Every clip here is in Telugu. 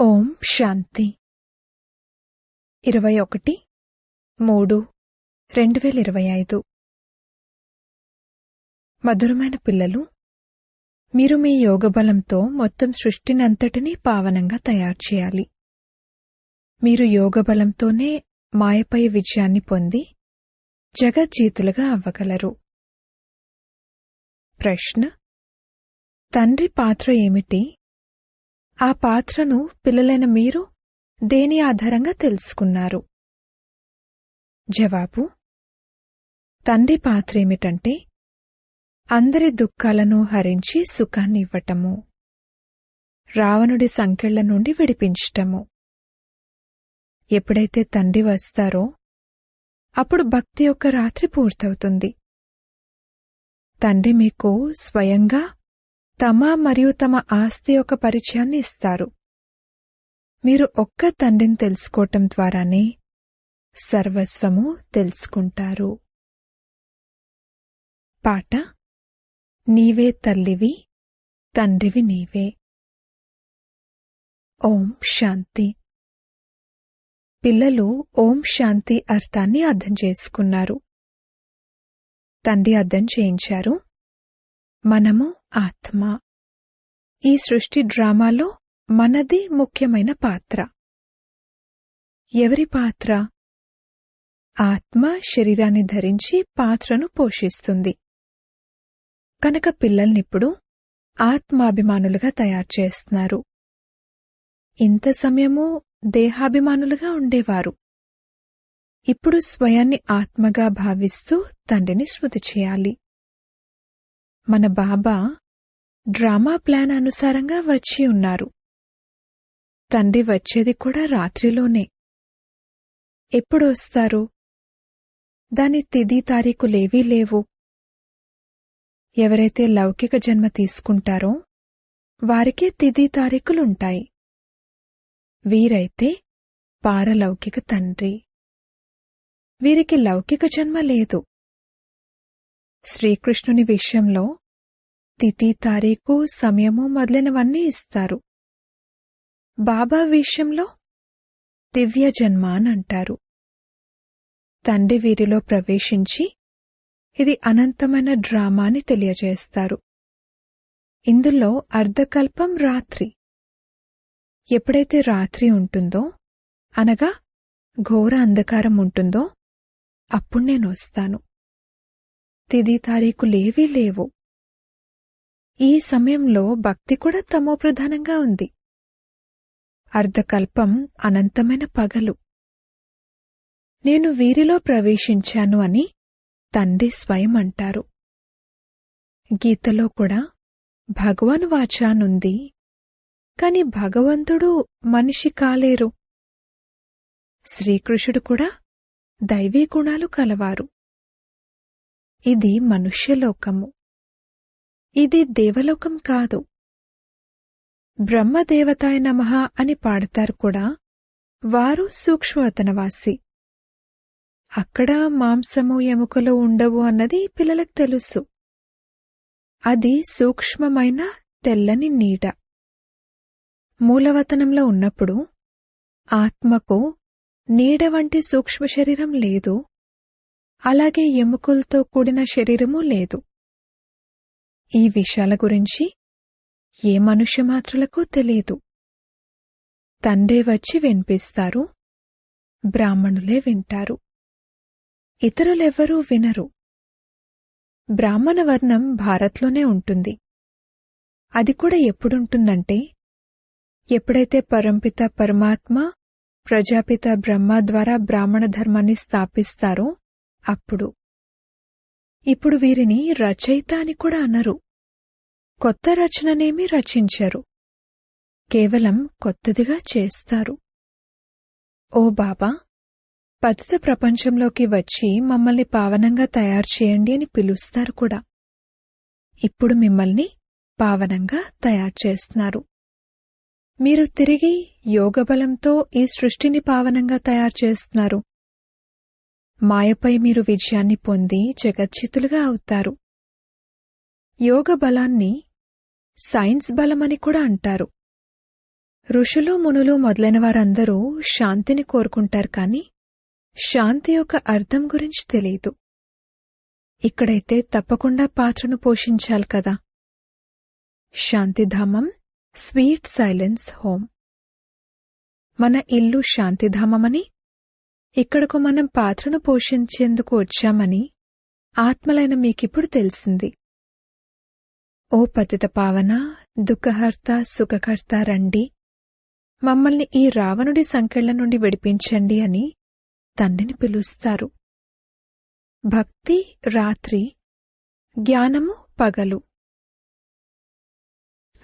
ఓం శాంతి. ఇరవై ఒకటి మూడు రెండు వేల ఇరవై ఐదు. మధురమైన పిల్లలు మీరు మీ యోగ బలంతో మొత్తం సృష్టినంతటినీ పావనంగా తయారు చేయాలి. మీరు యోగ బలంతోనే మాయపై విజయాన్ని పొంది జగజ్జీతులుగా అవ్వగలరు. ప్రశ్న తండ్రి పాత్ర ఏమిటి? ఆ పాత్రను పిల్లలైన మీరు దేని ఆధారంగా తెలుసుకున్నారు? జవాబు తండ్రి పాత్ర ఏమిటంటే అందరి దుఃఖాలను హరించి సుఖాన్ని ఇవ్వటము రావణుడి సంకెళ్ళ నుండి విడిపించటము. ఎప్పుడైతే తండ్రి వస్తారో అప్పుడు భక్తి యొక్క రాత్రి పూర్తవుతుంది. తండ్రి మీకు స్వయంగా తమ మరియు తమ ఆస్తి యొక్క పరిచయాన్ని ఇస్తారు. మీరు ఒక్క తండ్రిని తెలుసుకోవటం ద్వారానే సర్వస్వము తెలుసుకుంటారు. పాట నీవే తల్లివి తండ్రివి నీవే. ఓం శాంతి. పిల్లలు ఓం శాంతి అర్థాన్ని అర్థం చేసుకున్నారు. తండ్రి అర్థం చేయించారు. మనము ఆత్మ. ఈ సృష్టి డ్రామాలో మనది ముఖ్యమైన పాత్ర. ఎవరి పాత్ర? ఆత్మ శరీరాన్ని ధరించి పాత్రను పోషిస్తుంది. కనుక పిల్లల్నిప్పుడు ఆత్మాభిమానులుగా తయారు చేస్తున్నారు. ఇంత సమయము దేహాభిమానులుగా ఉండేవారు. ఇప్పుడు స్వయాన్ని ఆత్మగా భావిస్తూ తండ్రిని స్మృతి చేయాలి. మన బాబా డ్రామా ప్లాన్ అనుసారంగా వచ్చి ఉన్నారు. తండ్రి వచ్చేది కూడా రాత్రిలోనే. ఎప్పుడొస్తారు దాని తిది తారీఖులేవీ లేవు. ఎవరైతే లౌకిక జన్మ తీసుకుంటారో వారికే తిది తారీఖులుంటాయి. వీరైతే పారలౌకిక తండ్రి. వీరికి లౌకిక జన్మ లేదు. శ్రీకృష్ణుని విషయంలో తిథి తారీఖు సమయము మొదలైనవన్నీ ఇస్తారు. బాబా విషయంలో దివ్య జన్మ అని అంటారు. తండ్రి వీరిలో ప్రవేశించి ఇది అనంతమైన డ్రామాని తెలియజేస్తారు. ఇందులో అర్ధకల్పం రాత్రి. ఎప్పుడైతే రాత్రి ఉంటుందో అనగా ఘోర అంధకారం ఉంటుందో అప్పుడు నేను వస్తాను. తిది తారీఖులేవీ లేవు ఈ సమయంలో భక్తి కూడా తమోప్రధానంగా ఉంది. అర్ధకల్పం అనంతమైన పగలు. నేను వీరిలో ప్రవేశించాను అని తండ్రి స్వయం అంటారు. గీతలో కూడా భగవాన్ వాచానుంది. కాని భగవంతుడు మనిషి కాలేరు. శ్రీకృష్ణుడు కూడా దైవీ గుణాలు కలవారు. ఇది మనుష్యలోకము. ఇది దేవలోకం కాదు. బ్రహ్మదేవతాయ నమః అని పాడతారు కూడా వారు సూక్ష్మవతనవాసి అక్కడ మాంసము ఎముకలు ఉండవు అన్నది పిల్లలకు తెలుసు. అది సూక్ష్మమైన తెల్లని నీడ. మూలవతనంలో ఉన్నప్పుడు ఆత్మకు నీడ వంటి సూక్ష్మ శరీరం లేదు. అలాగే ఎముకలతో కూడిన శరీరము లేదు. ఈ విషయాల గురించి ఏ మనుష్యమాత్రులకు తెలియదు తండ్రి వచ్చి వినిపిస్తారు బ్రాహ్మణులే వింటారు. ఇతరులెవ్వరూ వినరు. బ్రాహ్మణ వర్ణం భారత్లోనే ఉంటుంది. అది కూడా ఎప్పుడుంటుందంటే ఎప్పుడైతే పరంపిత పరమాత్మ ప్రజాపిత బ్రహ్మ ద్వారా బ్రాహ్మణ ధర్మాన్ని స్థాపిస్తారో అప్పుడు. ఇప్పుడు వీరిని రచయిత అని కూడా అనరు. కొత్త రచననేమీ రచించరు. కేవలం కొత్తదిగా చేస్తారు. ఓ బాబా పతిత ప్రపంచంలోకి వచ్చి మమ్మల్ని పావనంగా తయారు చేయండి అని పిలుస్తారు కూడా. ఇప్పుడు మిమ్మల్ని పావనంగా తయారు చేస్తున్నారు. మీరు తిరిగి యోగబలంతో ఈ సృష్టిని పావనంగా తయారు చేస్తున్నారు. మాయపై మీరు విజయాన్ని పొంది జగజ్జితులుగా అవుతారు. యోగ బలాన్ని సైన్స్ బలమని కూడా అంటారు. ఋషులు మునులు మొదలైన వారందరూ శాంతిని కోరుకుంటారు కాని శాంతి యొక్క అర్థం గురించి తెలియదు. ఇక్కడైతే తప్పకుండా పాత్రను పోషించాలి కదా. Shantidhamam sweet silence home. మన ఇల్లు శాంతిధామమని ఇక్కడకు మనం పాత్రను పోషించేందుకు వచ్చామని ఆత్మలైన మీకిప్పుడు తెలిసింది. ఓ పతిత పావన దుఃఖహర్త సుఖకర్త రండి. మమ్మల్ని ఈ రావణుడి సంకెళ్ళ నుండి విడిపించండి అని తండ్రిని పిలుస్తారు. భక్తి రాత్రి జ్ఞానము పగలు.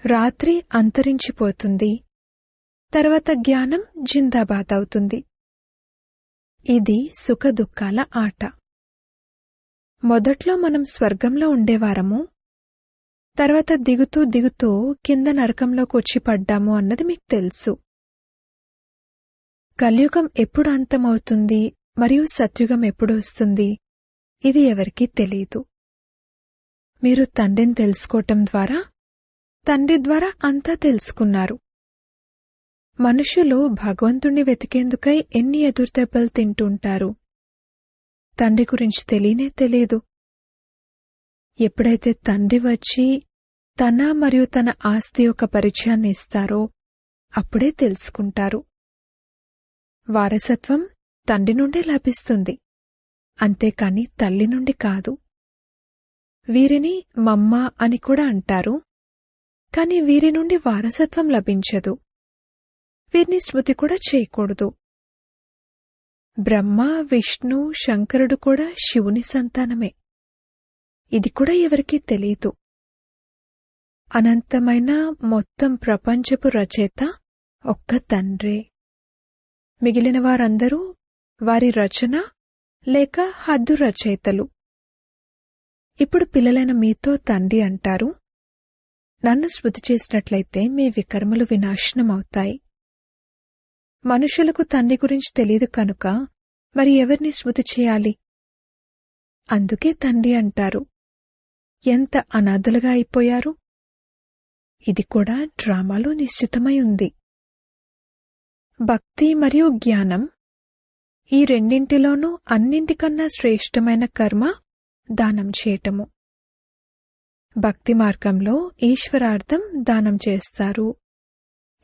రాత్రి అంతరించిపోతుంది. తర్వాత జ్ఞానం జిందాబాద్ అవుతుంది. ఇది సుఖదుఃఖాల ఆట. మొదట్లో మనం స్వర్గంలో ఉండేవారము. తర్వాత దిగుతూ దిగుతూ కింద నరకంలోకి వచ్చి పడ్డాము అన్నది మీకు తెలుసు. కలియుగం ఎప్పుడు అంతమవుతుంది మరియు సత్యుగం ఎప్పుడు వస్తుంది? ఇది ఎవరికీ తెలియదు మీరు తండ్రిని తెలుసుకోవటం ద్వారా? తండ్రి ద్వారా అంతా తెలుసుకున్నారు. మనుషులు భగవంతుణ్ణి వెతికేందుకై ఎన్ని ఎదురుదెబ్బలు తింటుంటారు? తండ్రి గురించి తెలియనే తెలీదు ఎప్పుడైతే తండ్రి వచ్చి తన మరియు తన ఆస్తి యొక్క పరిచయాన్ని ఇస్తారో అప్పుడే తెలుసుకుంటారు. వారసత్వం తండ్రి నుండే లభిస్తుంది. అంతేకాని తల్లి నుండి కాదు. వీరిని మమ్మ అని కూడా అంటారు. కాని వీరి నుండి వారసత్వం లభించదు. వీరిని శృతి కూడా చేయకూడదు. బ్రహ్మ విష్ణు శంకరుడు కూడా శివుని సంతానమే. ఇది కూడా ఎవరికీ తెలియదు. అనంతమైన మొత్తం ప్రపంచపు రచయిత ఒక్క తండ్రే. మిగిలిన వారందరూ వారి రచన లేక హద్దు రచయితలు. ఇప్పుడు పిల్లలైన మీతో తండ్రి అంటారు. నన్ను శృతి చేసినట్లయితే మీ వికర్మలు వినాశనమవుతాయి. మనుషులకు తండ్రి గురించి తెలియదు కనుక మరి ఎవరిని శృతి చేయాలి? అందుకే తండ్రి అంటారు. ఎంత అనాథలుగా అయిపోయారు? ఇది కూడా డ్రామాలో నిశ్చితమై ఉంది. భక్తి మరియు జ్ఞానం ఈ రెండింటిలోనూ అన్నింటికన్నా శ్రేష్టమైన కర్మ దానం చేయటము. భక్తి మార్గంలో ఈశ్వరార్థం దానం చేస్తారు.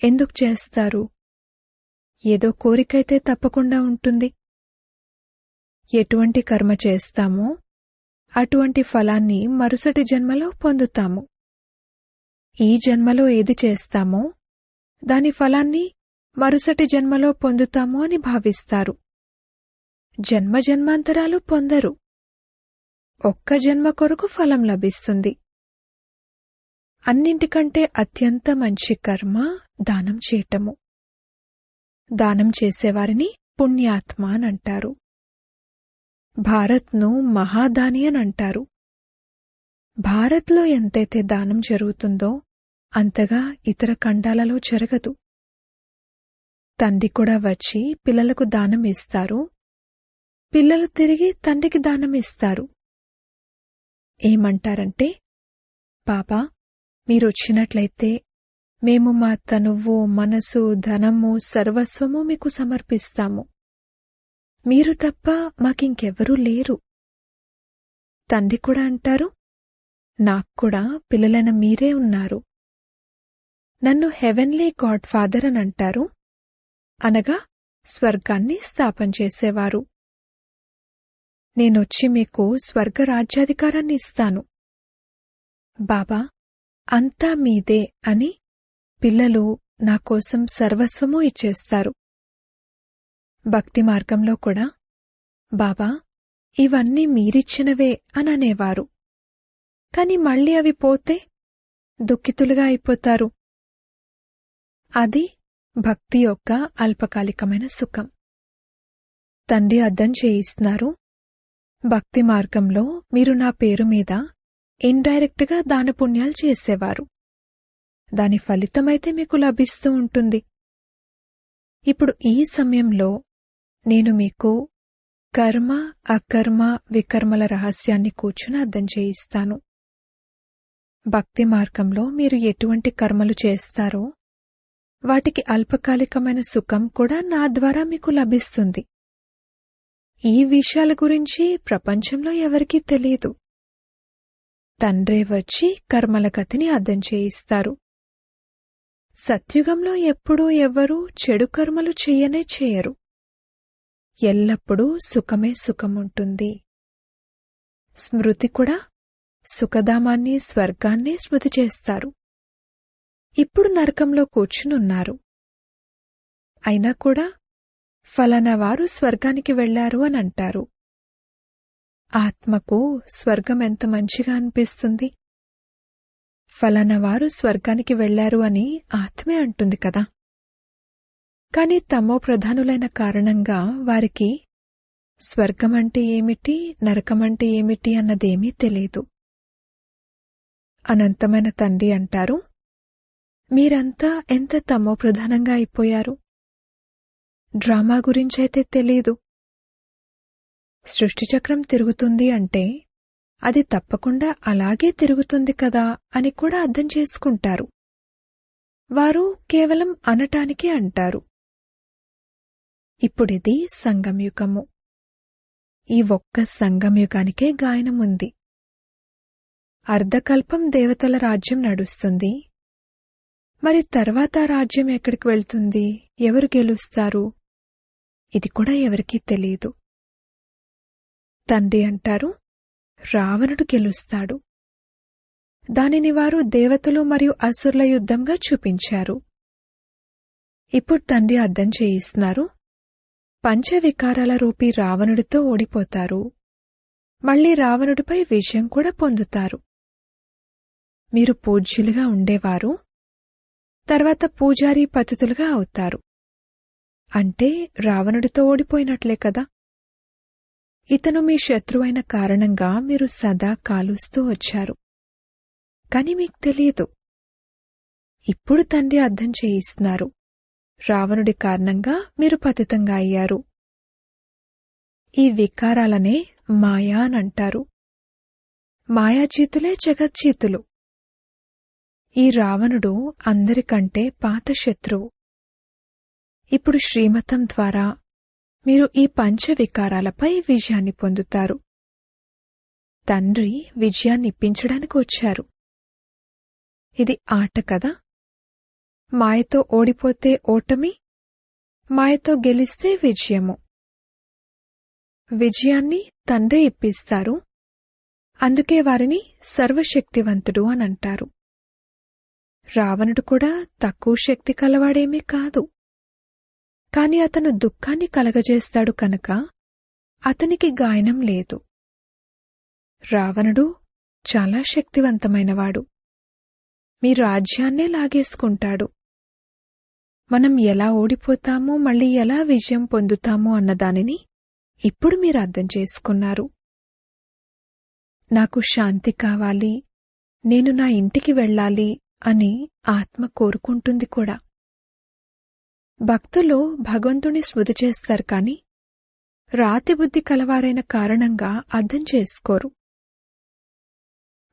ఎందుకు చేస్తారు? ఏదో కోరికైతే తప్పకుండా ఉంటుంది. ఎటువంటి కర్మ చేస్తామో అటువంటి ఫలాన్ని మరుసటి జన్మలో పొందుతాము. ఈ జన్మలో ఏది చేస్తామో దాని ఫలాన్ని మరుసటి జన్మలో పొందుతాము అని భావిస్తారు. జన్మ జన్మాంతరాలు పొందరు. ఒక్క జన్మ కొరకు ఫలం లభిస్తుంది. అన్నింటికంటే అత్యంత మంచి కర్మ దానం చేయటము. దానం చేసేవారిని పుణ్యాత్మ అని అంటారు. భారత్ను మహాదాని అని అంటారు. భారత్లో ఎంతైతే దానం జరుగుతుందో అంతగా ఇతర ఖండాలలో జరగదు. తండ్రి కూడా వచ్చి పిల్లలకు దానం ఇస్తారు. పిల్లలు తిరిగి తండ్రికి దానం ఇస్తారు. ఏమంటారంటే పాప మీరొచ్చినట్లయితే మేము మా తనువు మనసు ధనము సర్వస్వము మీకు సమర్పిస్తాము. మీరు తప్ప మాకింకెవరూ లేరు. తండ్రి కూడా అంటారు నాక్కూడా పిల్లలైన మీరే ఉన్నారు. నన్ను హెవెన్లీ గాడ్ ఫాదర్ అని అంటారు అనగా స్వర్గాన్ని స్థాపన చేసేవారు. నేనొచ్చి మీకు స్వర్గ రాజ్యాధికారాన్ని ఇస్తాను. బాబా అంతా మీదే అని పిల్లలు నా కోసం సర్వస్వము ఇచ్చేస్తారు. భక్తి మార్గంలో కూడా బాబా ఇవన్నీ మీరిచ్చినవే అననేవారు కాని మళ్ళీ అవి పోతే దుఃఖితులుగా అయిపోతారు. అది భక్తి యొక్క అల్పకాలికమైన సుఖం. తండ్రి అర్థం చేయిస్తున్నారు భక్తి మార్గంలో మీరు నా పేరు మీద ఇండైరెక్ట్గా దానపుణ్యాలు చేసేవారు. దాని ఫలితమైతే మీకు లభిస్తూ ఉంటుంది. ఇప్పుడు ఈ సమయంలో నేను మీకు కర్మ అకర్మ వికర్మల రహస్యాన్ని కూర్చుని అర్థం చేయిస్తాను. భక్తి మార్గంలో మీరు ఎటువంటి కర్మలు చేస్తారో వాటికి అల్పకాలికమైన సుఖం కూడా నా ద్వారా మీకు లభిస్తుంది. ఈ విషయాల గురించి ప్రపంచంలో ఎవరికీ తెలియదు. తండ్రే వచ్చి కర్మల గతిని అర్థం చేయిస్తారు. సత్యుగంలో ఎప్పుడూ ఎవ్వరూ చెడు కర్మలు చెయ్యనే చేయరు. ఎల్లప్పుడూ సుఖమే సుఖముంటుంది. స్మృతి కూడా సుఖధామాన్ని స్వర్గాన్ని స్మృతి చేస్తారు. ఇప్పుడు నరకంలో కూర్చునున్నారు. అయినా కూడా ఫలానా వారు స్వర్గానికి వెళ్ళారు అని అంటారు. ఆత్మకు స్వర్గం ఎంత మంచిగా అనిపిస్తుంది. ఫలానా వారు స్వర్గానికి వెళ్ళారు అని ఆత్మే అంటుంది కదా. కాని తమో ప్రధానులైన కారణంగా వారికి స్వర్గమంటే ఏమిటి నరకమంటే ఏమిటి అన్నదేమీ తెలియదు. అనంతమైన తండ్రి అంటారు మీరంతా ఎంత తమో ప్రధానంగా అయిపోయారు? డ్రామా గురించైతే తెలీదు. సృష్టిచక్రం తిరుగుతుంది అంటే అది తప్పకుండా అలాగే తిరుగుతుంది కదా అని కూడా అర్థం చేసుకుంటారు. వారు కేవలం అనటానికే అంటారు. ఇప్పుడిది సంగమయుగము ఈ ఒక్క సంగమయుగానికే గాయనముంది. అర్ధకల్పం దేవతల రాజ్యం నడుస్తుంది. మరి తర్వాత రాజ్యం ఎక్కడికి వెళ్తుంది? ఎవరు గెలుస్తారు? ఇది కూడా ఎవరికీ తెలియదు తండ్రి అంటారు రావణుడు గెలుస్తాడు. దానిని వారు దేవతలు మరియు అసుర్ల యుద్ధంగా చూపించారు. ఇప్పుడు తండ్రి అర్థం చేయిస్తున్నారు. పంచవికారాల రూపీ రావణుడితో ఓడిపోతారు. మళ్ళీ రావణుడిపై విజయం కూడా పొందుతారు. మీరు పూజ్యులుగా ఉండేవారు. తర్వాత పూజారి పతితులుగా అవుతారు. అంటే రావణుడితో ఓడిపోయినట్లే కదా? ఇతను మీ శత్రువైన కారణంగా మీరు సదా కాలుస్తూ వచ్చారు. కాని మీకు తెలియదు. ఇప్పుడు తండ్రి అర్థం చేయిస్తున్నారు. రావణుడి కారణంగా మీరు పతితంగా అయ్యారు. ఈ వికారాలనే మాయా అనంటారు మాయాచీతులే జగజ్జీతులు ఈ రావణుడు అందరికంటే పాత శత్రువు. ఇప్పుడు శ్రీమతం ద్వారా మీరు ఈ పంచ వికారాలపై విజయాన్ని పొందుతారు. తండ్రి విజయాన్ని ఇప్పించడానికి వచ్చారు. ఇది ఆట కదా? మాయతో ఓడిపోతే ఓటమి మాయతో గెలిస్తే విజయము. విజయాన్ని తండ్రి ఇప్పిస్తారు. అందుకే వారిని సర్వశక్తివంతుడు అనంటారు రావణుడు కూడా తక్కువ శక్తి కలవాడేమీ కాదు. కాని అతను దుఃఖాన్ని కలగజేస్తాడు కనుక అతనికి గాయనం లేదు. రావణుడు చాలా శక్తివంతమైనవాడు. మీ రాజ్యాన్నే లాగేసుకుంటాడు. మనం ఎలా ఓడిపోతామో మళ్ళీ ఎలా విజయం పొందుతామో అన్నదానిని ఇప్పుడు మీరు అర్థం చేసుకున్నారు. నాకు శాంతి కావాలి నేను నా ఇంటికి వెళ్ళాలి అని ఆత్మ కోరుకుంటుంది కూడా. భక్తులు భగవంతుని స్మృతి చేస్తారు కాని రాతి బుద్ధి కలవారైన కారణంగా అర్థం చేసుకోరు.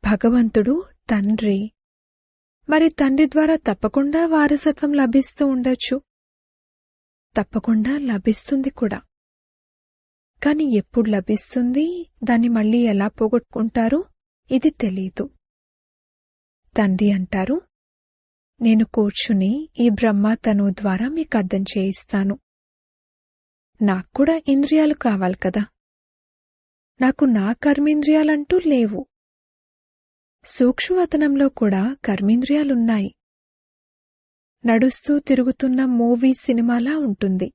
భగవంతుడు తండ్రి. మరి తండ్రి ద్వారా తప్పకుండా వారసత్వం లభిస్తూ ఉండొచ్చు. తప్పకుండా లభిస్తుంది కూడా. కాని ఎప్పుడు లభిస్తుంది? దాన్ని మళ్ళీ ఎలా పోగొట్టుకుంటారో? ఇది తెలీదు. తండ్రి అంటారు నేను కూర్చుని ఈ బ్రహ్మ తను ద్వారా మీకు అర్థం చేయిస్తాను నాక్కూడా ఇంద్రియాలు కావాలి కదా. నాకు నా కర్మేంద్రియాలంటూ లేవు. సూక్ష్మవతనంలో కూడా కర్మేంద్రియాలున్నాయి. నడుస్తూ తిరుగుతున్న మూవీ సినిమాలా ఉంటుంది.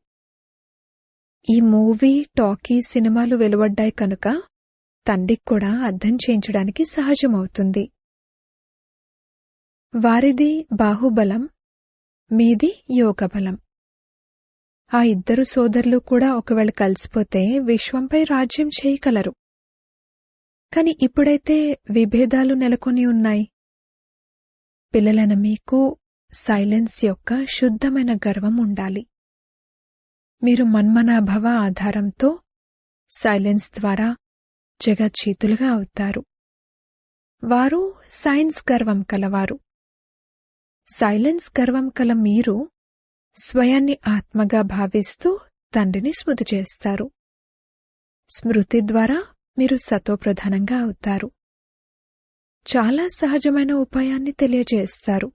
ఈ మూవీ టాకీ సినిమాలు వెలువడ్డాయి కనుక తండ్రికి కూడా అర్థం చేయించడానికి సహజమవుతుంది. వారిది బాహుబలం మీది యోగబలం. ఆ ఇద్దరు సోదరులు కూడా ఒకవేళ కలిసిపోతే విశ్వంపై రాజ్యం చేయగలరు. కాని ఇప్పుడైతే విభేదాలు నెలకొని ఉన్నాయి. పిల్లలైన మీకు సైలెన్స్ యొక్క శుద్ధమైన గర్వం ఉండాలి. మీరు మన్మనాభవ ఆధారంతో సైలెన్స్ ద్వారా జగచ్చీతులుగా అవుతారు. వారు సైన్స్ గర్వం కలవారు. సైలెన్స్ గర్వం కల మీరు స్వయాన్ని ఆత్మగా భావిస్తూ తండ్రిని స్మృతి చేస్తారు. స్మృతి ద్వారా మీరు సతోప్రధానంగా అవుతారు. చాలా సహజమైన ఉపాయాన్ని తెలియజేస్తారు.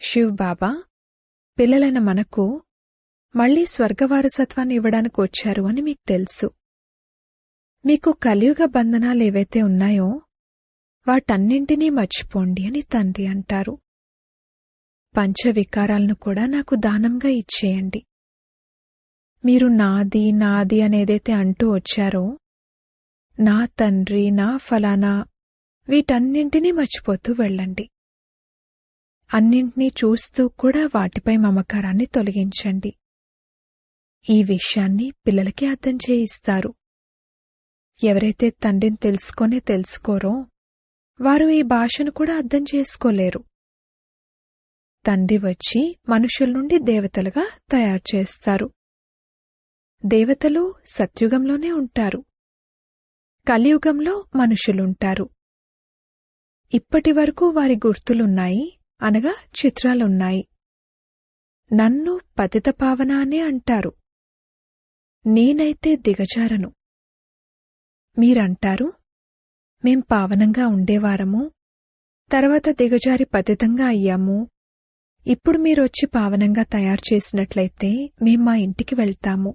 శివ్ బాబా పిల్లలైన మనకు మళ్ళీ స్వర్గవారసత్వాన్ని ఇవ్వడానికి వచ్చారు అని మీకు తెలుసు. మీకు కలియుగ బంధనాలు ఏవైతే ఉన్నాయో వాటన్నింటినీ మర్చిపోండి అని తండ్రి అంటారు. పంచవికారాలను కూడా నాకు దానంగా ఇచ్చేయండి. మీరు నాది నాది అనేదైతే అంటూ వచ్చారో నా తండ్రి నా ఫలానా వీటన్నింటినీ మర్చిపోతూ వెళ్ళండి. అన్నింటినీ చూస్తూ కూడా వాటిపై మమకారాన్ని తొలగించండి. ఈ విషయాన్ని పిల్లలకి అర్థం చేయిస్తారు. ఎవరైతే తండ్రిని తెలుసుకొనే తెలుసుకోరో వారు ఈ భాషను కూడా అర్థం చేసుకోలేరు. తండ్రి వచ్చి మనుషుల నుండి దేవతలుగా తయారు చేస్తారు. దేవతలు సత్యుగంలోనే ఉంటారు. కలియుగంలో మనుషులుంటారు ఇప్పటి వరకు వారి గుర్తులున్నాయి అనగా చిత్రాలున్నాయి. నన్ను పతిత పావన అనే అంటారు. నేనైతే దిగజారను. మీరంటారు మేం పావనంగా ఉండేవారము. తర్వాత దిగజారి పతితంగా అయ్యాము. ఇప్పుడు మీరొచ్చి పావనంగా తయారు చేసినట్లయితే మేం మా ఇంటికి వెళ్తాము.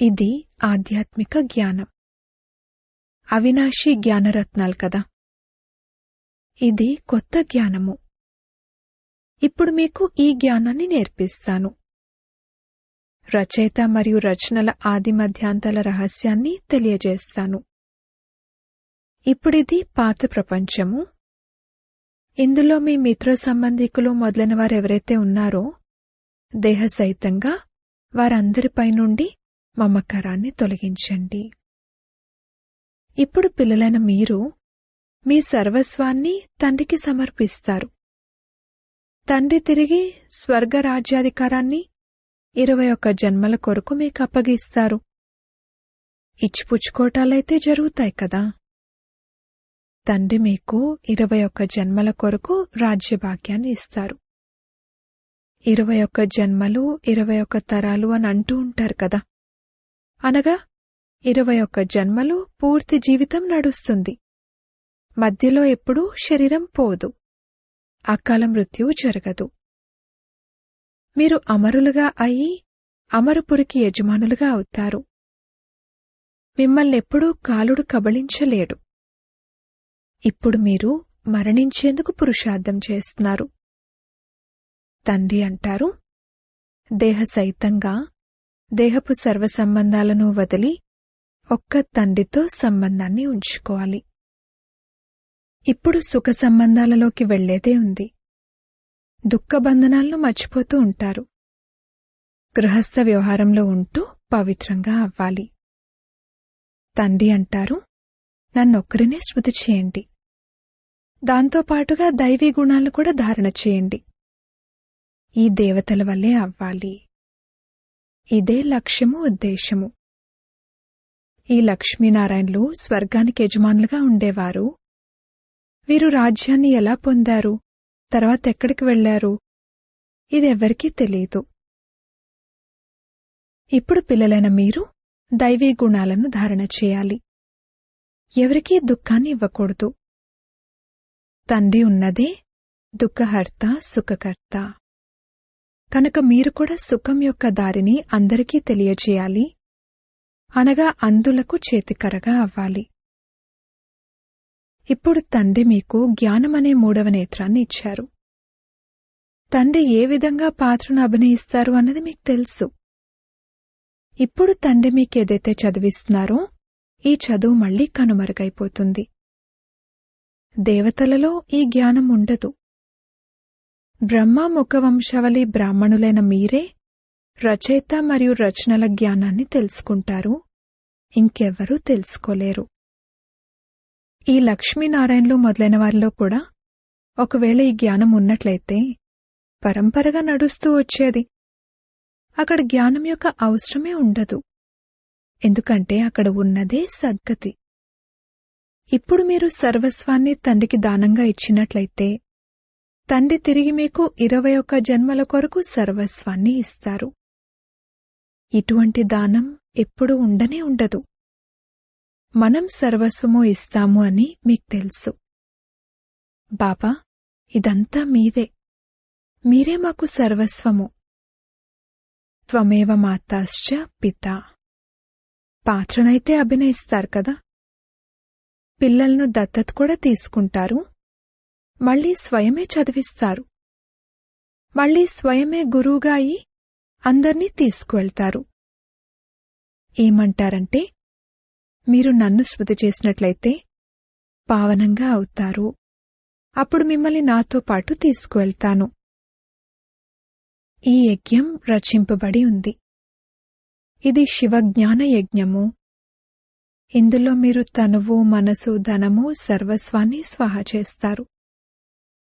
ఇది ఆధ్యాత్మిక జ్ఞానం. అవినాశి జ్ఞానరత్నాలు కదా. ఇది కొత్త జ్ఞానము. ఇప్పుడు మీకు ఈ జ్ఞానాన్ని నేర్పిస్తాను. రచయిత మరియు రచనల ఆది మధ్యాంతాల రహస్యాన్ని తెలియజేస్తాను. ఇప్పుడిది పాత ప్రపంచము. ఇందులో మీ మిత్ర సంబంధికులు మొదలైన వారు ఎవరైతే ఉన్నారో దేహ సహితంగా వారందరిపై నుండి మమకారాన్ని తొలగించండి. ఇప్పుడు పిల్లలైన మీరు మీ సర్వస్వాన్ని తండ్రికి సమర్పిస్తారు. తండ్రి తిరిగి స్వర్గ రాజ్యాధికారాన్ని ఇరవై ఒక్క జన్మల కొరకు మీకు అప్పగిస్తారు. ఇచ్చిపుచ్చుకోటాలైతే జరుగుతాయి కదా. తండ్రి మీకు ఇరవై ఒక్క జన్మల కొరకు రాజ్యభాగ్యాన్ని ఇస్తారు. ఇరవై ఒక్క జన్మలు ఇరవై ఒక్క తరాలు అని అంటూ ఉంటారు కదా. అనగా ఇరవై ఒక్క జన్మలు పూర్తి జీవితం నడుస్తుంది. మధ్యలో ఎప్పుడూ శరీరం పోదు. అకాల మృత్యువు జరగదు. మీరు అమరులుగా అయి అమరుపురికి యజమానులుగా అవుతారు. మిమ్మల్నెప్పుడూ కాలుడు కబళించలేడు. ఇప్పుడు మీరు మరణించేందుకు పురుషార్థం చేస్తున్నారు. తండ్రి అంటారు దేహ సైతంగా దేహపు సర్వ సంబంధాలను వదిలి ఒక్క తండ్రితో సంబంధాన్ని ఉంచుకోవాలి. ఇప్పుడు సుఖ సంబంధాలలోకి వెళ్ళేదే ఉంది. దుఃఖ బంధనాలను మర్చిపోతూ ఉంటారు. గృహస్థ వ్యవహారంలో ఉంటూ పవిత్రంగా అవ్వాలి. తండ్రి అంటారు నన్నొక్కరినే శృతి చేయండి. దాంతోపాటుగా దైవీ గుణాలు కూడా ధారణ చేయండి. ఈ దేవతల వల్లే అవ్వాలి. ఇదే లక్ష్యము ఉద్దేశము. ఈ లక్ష్మీనారాయణలు స్వర్గానికి యజమానులుగా ఉండేవారు. వీరు రాజ్యాన్ని ఎలా పొందారు? తర్వాత ఎక్కడికి వెళ్ళారు ఇదెవ్వరికీ తెలియదు. ఇప్పుడు పిల్లలైన మీరు దైవీ గుణాలను ధారణ చేయాలి. ఎవరికీ దుఃఖాన్ని ఇవ్వకూడదు. తండ్రి ఉన్నదే దుఃఖహర్త సుఖకర్త. కనుక మీరు కూడా సుఖం యొక్క దారిని అందరికీ తెలియజేయాలి. అనగా అందులకు చేతికరగా అవ్వాలి. ఇప్పుడు తండ్రి మీకు జ్ఞానమనే మూడవ నేత్రాన్ని ఇచ్చారు. తండ్రి ఏ విధంగా పాత్రను అభినయిస్తారు అన్నది మీకు తెలుసు. ఇప్పుడు తండ్రి మీకేదైతే చదివిస్తున్నారో ఈ చదువు మళ్ళీ కనుమరుగైపోతుంది. దేవతలలో ఈ జ్ఞానం ఉండదు. బ్రహ్మ ముఖవంశావళి బ్రాహ్మణులైన మీరే రచయిత మరియు రచనల జ్ఞానాన్ని తెలుసుకుంటారు. ఇంకెవ్వరూ తెలుసుకోలేరు. ఈ లక్ష్మీనారాయణలు మొదలైన వారిలో కూడా ఒకవేళ ఈ జ్ఞానం ఉన్నట్లయితే పరంపరగా నడుస్తూ వచ్చేది. అక్కడ జ్ఞానం యొక్క అవసరమే ఉండదు. ఎందుకంటే అక్కడ ఉన్నదే సద్గతి. ఇప్పుడు మీరు సర్వస్వాన్ని తండ్రికి దానంగా ఇచ్చినట్లయితే తండ్రి తిరిగి మీకు ఇరవై ఒక్క జన్మల కొరకు సర్వస్వాన్ని ఇస్తారు. ఇటువంటి దానం ఎప్పుడూ ఉండనే ఉండదు. మనం సర్వస్వము ఇస్తాము అని మీకు తెలుసు. బాబా ఇదంతా మీదే. మీరే మాకు సర్వస్వము. త్వమేవ మాతాశ్చ పిత. పాత్రనైతే అభినయిస్తారు కదా? పిల్లలను దత్తత కూడా తీసుకుంటారు. మళ్ళీ స్వయమే చదివిస్తారు. మళ్ళీ స్వయమే గురువుగా అయి అందర్నీ తీసుకువెళ్తారు. ఏమంటారంటే మీరు నన్ను శృతి చేసినట్లయితే పావనంగా అవుతారు. అప్పుడు మిమ్మల్ని నాతో పాటు తీసుకువెళ్తాను. ఈ యజ్ఞం రచింపబడి ఉంది. ఇది శివజ్ఞాన యజ్ఞము. ఇందులో మీరు తనువు మనసు ధనము సర్వస్వాన్ని స్వాహ చేస్తారు.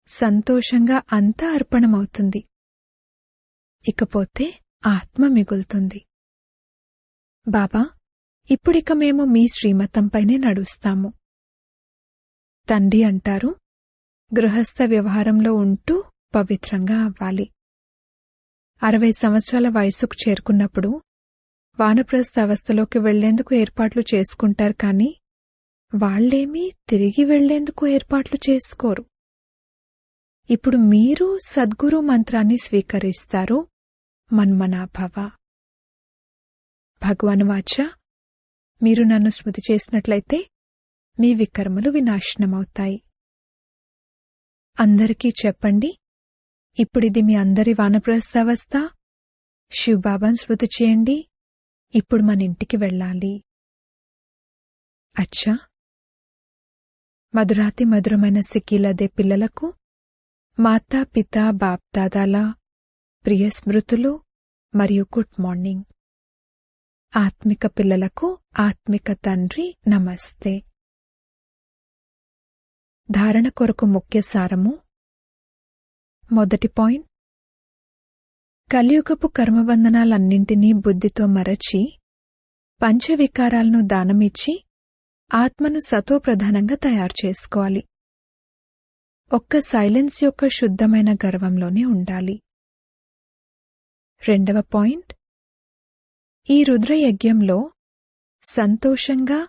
సంతోషంగా అంతా అర్పణమవుతుంది. ఇకపోతే ఆత్మ మిగులుతుంది. బాబా ఇప్పుడిక మేము మీ శ్రీమతంపైనే నడుస్తాము. తండ్రి అంటారు గృహస్థ వ్యవహారంలో ఉంటూ పవిత్రంగా అవ్వాలి. అరవై సంవత్సరాల వయసుకు చేరుకున్నప్పుడు వానప్రస్థ అవస్థలోకి వెళ్ళేందుకు ఏర్పాట్లు చేసుకుంటారు కాని వాళ్ళేమీ తిరిగి వెళ్ళేందుకు ఏర్పాట్లు చేసుకోరు. ఇప్పుడు మీరు సద్గురు మంత్రాన్ని స్వీకరిస్తారు మన్మనాభవ. భగవాన్ వాచ మీరు నన్ను స్మృతి చేసినట్లయితే మీ వికర్మలు వినాశనమవుతాయి. అందరికీ చెప్పండి ఇప్పుడిది మీ అందరి వానప్రస్థావస్థ. శివబాబాను స్మృతి చేయండి ఇప్పుడు మన ఇంటికి వెళ్ళాలి. అచ్చా. మధురాతి మధురమైన సిక్కిలదే పిల్లలకు మాతా పిత బాప్దాదాల ప్రియ స్మృతులు మరియు గుడ్ మార్నింగ్. ఆత్మిక పిల్లలకు ఆత్మిక తండ్రి నమస్తే. ధారణ కొరకు ముఖ్య సారము మొదటి పాయింట్ కలియుగపు కర్మబంధనాలన్నింటినీ బుద్ధితో మరచి పంచవికారాలను దానమిచ్చి ఆత్మను సతోప్రధానంగా తయారు చేసుకోవాలి. ఒక్క సైలెన్స్ యొక్క శుద్ధమైన గర్వంలోనే ఉండాలి. రెండవ పాయింట్. ఈ రుద్రయజ్ఞంలో సంతోషంగా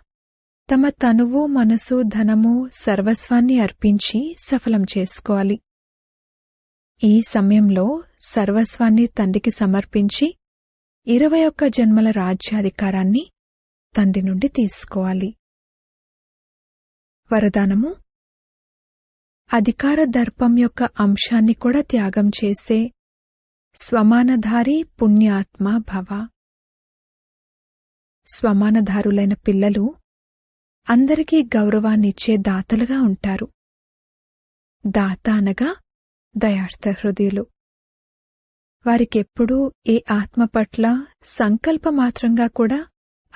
తమ తనువు మనసు ధనము సర్వస్వాన్ని అర్పించి సఫలం చేసుకోవాలి. ఈ సమయంలో సర్వస్వాన్ని తండ్రికి సమర్పించి ఇరవై ఒక్క జన్మల రాజ్యాధికారాన్ని తండ్రి నుండి తీసుకోవాలి. వరదానము. అధికార దర్పం యొక్క అంశాన్ని కూడా త్యాగం చేసే స్వమానధారి పుణ్యాత్మ భవ. స్వమానధారులైన పిల్లలు అందరికీ గౌరవాన్నిచ్చే దాతలుగా ఉంటారు. దాత అనగా దయార్థ హృదయులు. వారికెప్పుడూ ఏ ఆత్మ పట్ల సంకల్పమాత్రంగా కూడా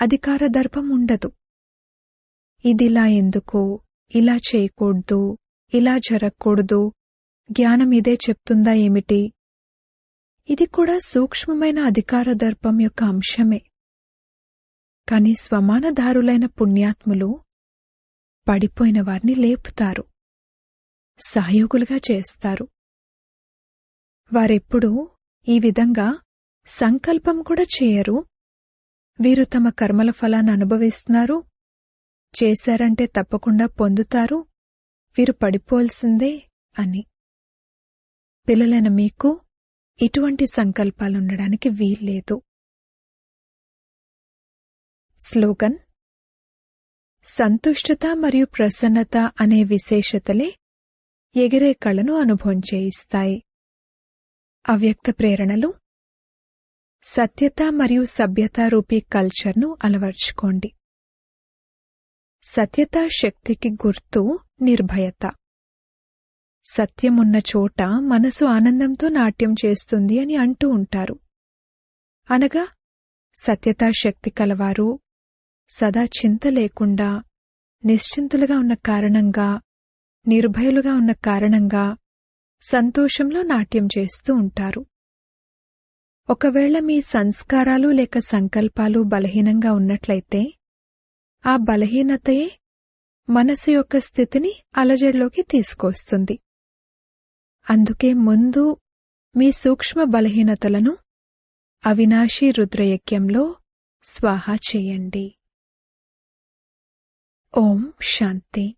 అధికార దర్పం ఉండదు. ఇదిలా ఎందుకు? ఇలా చేయకూడదు? ఇలా జరగకూడదు? జ్ఞానం ఇదే చెప్తుందా ఏమిటి? ఇది కూడా సూక్ష్మమైన అధికార దర్పం యొక్క అంశమే. కాని స్వమానదారులైన పుణ్యాత్ములు పడిపోయిన వారిని లేపుతారు. సహయోగులుగా చేస్తారు. వారెప్పుడూ ఈ విధంగా సంకల్పం కూడా చేయరు. వీరు తమ కర్మల ఫలాన్ని అనుభవిస్తున్నారు. చేశారంటే తప్పకుండా పొందుతారు. వీరు పడిపోల్సిందే అని. పిల్లలైన మీకు ఇటువంటి సంకల్పాలుండడానికి వీల్లేదు. స్లోగన్. సంతుష్టత మరియు ప్రసన్నత అనే విశేషతలే ఎగిరే కళను అనుభవం చేయిస్తాయి అవ్యక్త ప్రేరణలు. సత్యత మరియు సభ్యత రూపీ కల్చర్ను అలవర్చుకోండి. సత్యత శక్తికి గుర్తు నిర్భయత. సత్యమున్న చోట మనసు ఆనందంతో నాట్యం చేస్తుంది అని అంటూ ఉంటారు. అనగా సత్యతా శక్తి కలవారు సదా చింత లేకుండా నిశ్చింతులుగా ఉన్న కారణంగా నిర్భయులుగా ఉన్న కారణంగా సంతోషంలో నాట్యం చేస్తూ ఉంటారు. ఒకవేళ మీ సంస్కారాలు లేక సంకల్పాలు బలహీనంగా ఉన్నట్లయితే ఆ బలహీనతయే మనసు యొక్క స్థితిని అలజడిలోకి తీసుకొస్తుంది. అందుకే ముందు మీ సూక్ష్మ బలహీనతలను అవినాశీ రుద్రయజ్ఞంలో స్వాహా చేయండి. ఓం శాంతి.